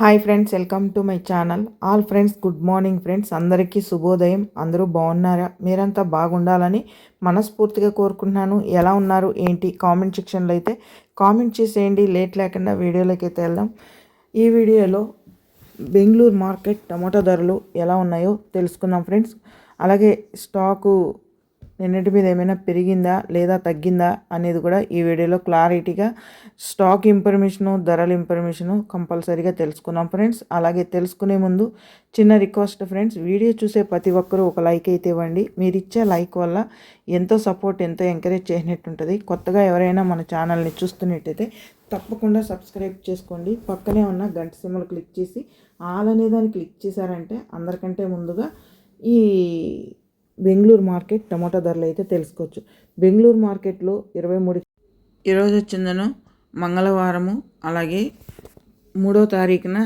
Hi friends welcome to my channel. All friends good morning friends. అందరికీ శుభోదయం. అందరూ బాగున్నారా? మీరంతా బాగుండాలని మనస్ఫూర్తిగా కోరుకుంటున్నాను. ఎలా ఉన్నారు? ఏంటి? కామెంట్ సెక్షన్లో అయితే కామెంట్ చేసేయండి. లేట్ లేకుండా వీడియోలోకి అయితే వెళ్దాం. ఈ వీడియోలో బెంగళూరు మార్కెట్ టమాటా ధరలు ఎలా ఉన్నాయో తెలుసుకుందాం ఫ్రెండ్స్. అలాగే స్టాకు నిన్నటి మీద ఏమైనా పెరిగిందా లేదా తగ్గిందా అనేది కూడా ఈ వీడియోలో క్లారిటీగా స్టాక్ ఇన్ఫర్మేషను ధరల ఇన్ఫర్మేషను కంపల్సరీగా తెలుసుకున్నాం ఫ్రెండ్స్. అలాగే తెలుసుకునే ముందు చిన్న రిక్వెస్ట్ ఫ్రెండ్స్ వీడియో చూసే ప్రతి ఒక్కరూ ఒక లైక్ అయితే ఇవ్వండి. మీరు ఇచ్చే లైక్ వల్ల ఎంతో సపోర్ట్ ఎంతో ఎంకరేజ్ చేసినట్టు ఉంటుంది కొత్తగా ఎవరైనా మన ఛానల్ని చూస్తున్నట్టయితే తప్పకుండా సబ్స్క్రైబ్ చేసుకోండి. పక్కనే ఉన్న గంట సిమ్మలు క్లిక్ చేసి ఆల్ అనే దాన్ని క్లిక్ చేశారంటే అందరికంటే ముందుగా ఈ బెంగళూరు మార్కెట్ టమాటా ధరలు అయితే తెలుసుకోవచ్చు. బెంగళూరు మార్కెట్లో ఇరవై మూడు ఈరోజు వచ్చిందను మంగళవారము అలాగే మూడో తారీఖున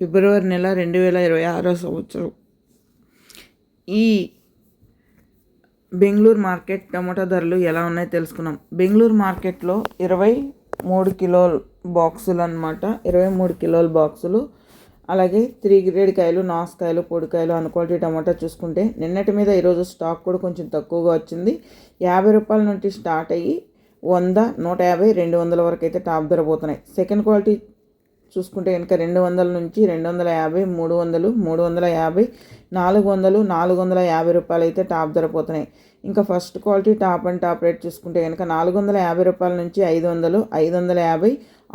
ఫిబ్రవరి నెల రెండు వేల ఇరవై ఆరో సంవత్సరం. ఈ బెంగళూరు మార్కెట్ టమాటా ధరలు ఎలా ఉన్నాయో తెలుసుకున్నాం. బెంగళూరు మార్కెట్లో ఇరవై మూడు కిలోల బాక్సులు అనమాట ఇరవై మూడు కిలోల బాక్సులు అలాగే త్రీ గ్రేడ్ కాయలు నాసుకాయలు పొడికాయలు అన్ క్వాలిటీ టమాటా చూసుకుంటే నిన్నటి మీద ఈరోజు స్టాక్ కూడా కొంచెం తక్కువగా వచ్చింది. యాభై రూపాయల నుండి స్టార్ట్ అయ్యి వంద నూట యాభై రెండు వందల వరకు అయితే టాప్ ధర పోతున్నాయి. సెకండ్ క్వాలిటీ చూసుకుంటే కనుక రెండు వందల నుంచి రెండు వందల యాభై మూడు వందలు మూడు వందల యాభై నాలుగు వందలు నాలుగు వందల యాభై రూపాయలు అయితే టాప్ ధర పోతున్నాయి. ఇంకా first quality top and top rate చూసుకుంటే కనుక నాలుగు వందల యాభై రూపాయల నుంచి ఐదు వందలు ఐదు వందల యాభై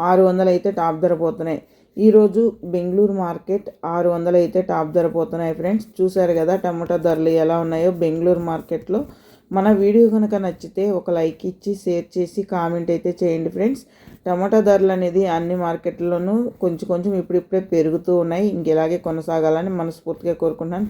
ఆరు వందలు అయితే టాప్ ధర పోతున్నాయి. ఈరోజు బెంగళూరు మార్కెట్ ఆరు వందలు అయితే టాప్ ధర పోతున్నాయి ఫ్రెండ్స్. చూశారు కదా టమాటా ధరలు ఎలా ఉన్నాయో బెంగళూరు మార్కెట్లో. మన వీడియో కనుక నచ్చితే ఒక లైక్ ఇచ్చి షేర్ చేసి కామెంట్ అయితే చేయండి ఫ్రెండ్స్. టమాటా ధరలు అనేది అన్ని మార్కెట్లోనూ కొంచెం కొంచెం ఇప్పుడిప్పుడే పెరుగుతూ ఉన్నాయి. ఇంకెలాగే కొనసాగాలని మనస్ఫూర్తిగా కోరుకుంటున్నాను.